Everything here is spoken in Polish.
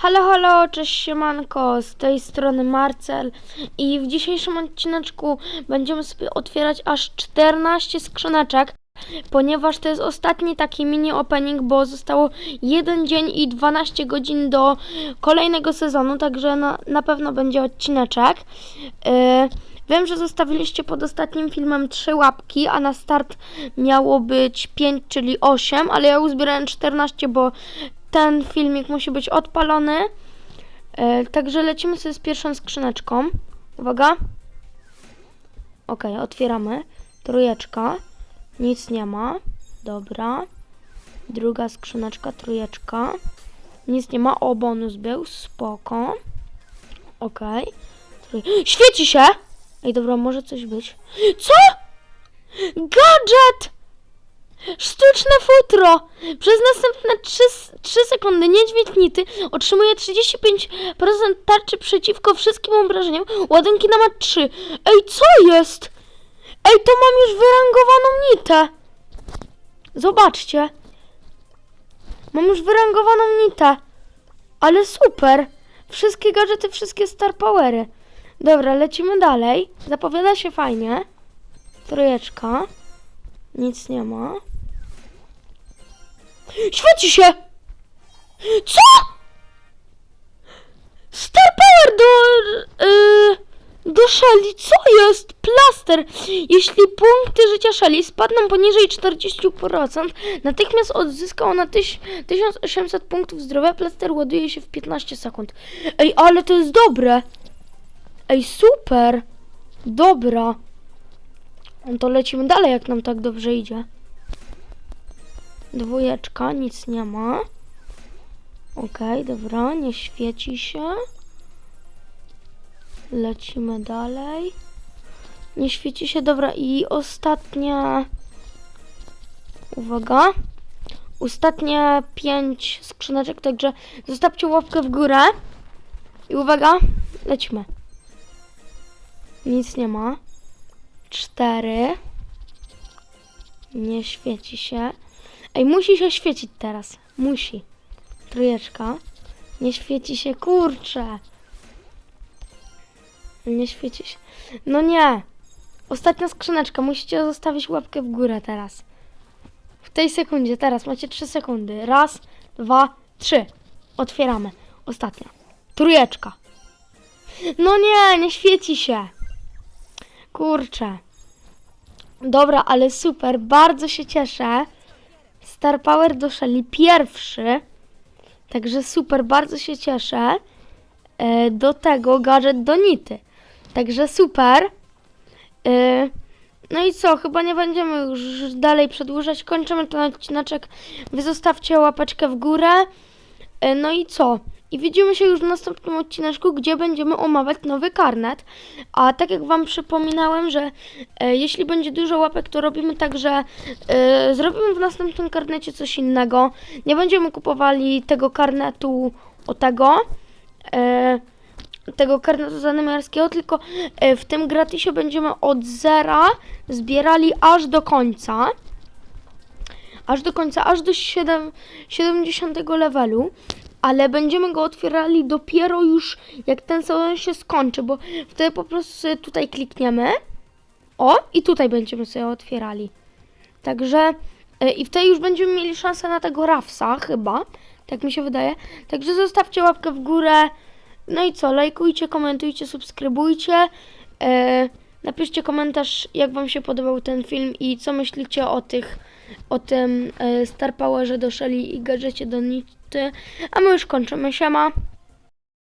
Halo, halo, cześć siemanko, z tej strony Marcel i w dzisiejszym odcineczku będziemy sobie otwierać aż 14 skrzyneczek, ponieważ to jest ostatni taki mini opening, bo zostało 1 dzień i 12 godzin do kolejnego sezonu, także na, na pewno będzie odcineczek. Yy, wiem, że zostawiliście pod ostatnim filmem 3 łapki, a na start miało być 5, czyli 8, ale ja uzbierałem 14, bo ten filmik musi być odpalony. E, także lecimy sobie z pierwszą skrzyneczką. Uwaga. Ok, otwieramy. Trójeczka. Nic nie ma. Dobra. Druga skrzyneczka, trójeczka. Nic nie ma. O, bonus był. Spoko. Ok. Trój... Świeci się! Ej, dobra, może coś być. Co? Gadżet! Sztuczne futro! Przez następne 3, 3 sekundy niedźwiedź nity otrzymuje 35% tarczy przeciwko wszystkim obrażeniom. Ładunki na mat 3. Ej, co jest? Ej, to mam już wyrangowaną nitę. Zobaczcie. Mam już wyrangowaną nitę. Ale super. Wszystkie gadżety, wszystkie star powery. Dobra, lecimy dalej. Zapowiada się fajnie. Trójeczka. Nic nie ma. Świeci się! Co? Star Power do... Yy, do Shelly. Co jest? Plaster. Jeśli punkty życia Shelly spadną poniżej 40%, natychmiast odzyska ona tyś, 1800 punktów zdrowia. Plaster ładuje się w 15 sekund. Ej, ale to jest dobre. Ej, super. Dobra. No to lecimy dalej, jak nam tak dobrze idzie. Dwójeczka, nic nie ma. Okej, dobra, nie świeci się. Lecimy dalej. Nie świeci się, dobra, i ostatnia. Uwaga. Ostatnie pięć skrzyneczek, także zostawcie łapkę w górę. I uwaga, lecimy. Nic nie ma. Cztery. Nie świeci się. Ej, musi się świecić teraz. Musi. Trójeczka. Nie świeci się, kurczę. Nie świeci się. No nie. Ostatnia skrzyneczka. Musicie zostawić łapkę w górę teraz. W tej sekundzie, teraz macie trzy sekundy. Raz, dwa, trzy. Otwieramy. Ostatnia. Trójeczka. No nie, nie świeci się. Kurczę. Dobra, ale super. Bardzo się cieszę. Star Power do Shelly pierwszy. Także super, bardzo się cieszę. E, do tego gadżet do Nity. Także super. E, no i co, chyba nie będziemy już dalej przedłużać. Kończymy ten odcineczek. Wy zostawcie łapeczkę w górę. E, no i co? I widzimy się już w następnym odcineczku, gdzie będziemy omawiać nowy karnet. A tak jak Wam przypominałem, że e, jeśli będzie dużo łapek, to robimy tak, że e, zrobimy w następnym karnecie coś innego. Nie będziemy kupowali tego karnetu o tego. E, tego karnetu zanemarskiego, tylko e, w tym gratisie będziemy od zera zbierali aż do końca. Aż do końca, aż do 7, 70 levelu ale będziemy go otwierali dopiero już jak ten sezon się skończy, bo wtedy po prostu tutaj klikniemy. O, i tutaj będziemy sobie otwierali. Także e, i wtedy już będziemy mieli szansę na tego Rafsa, chyba. Tak mi się wydaje. Także zostawcie łapkę w górę. No i co, lajkujcie, komentujcie, subskrybujcie. E, napiszcie komentarz, jak wam się podobał ten film i co myślicie o tych, o tym e, Star Powerze do Shelly i gadżecie do. A my już kończymy. Siema.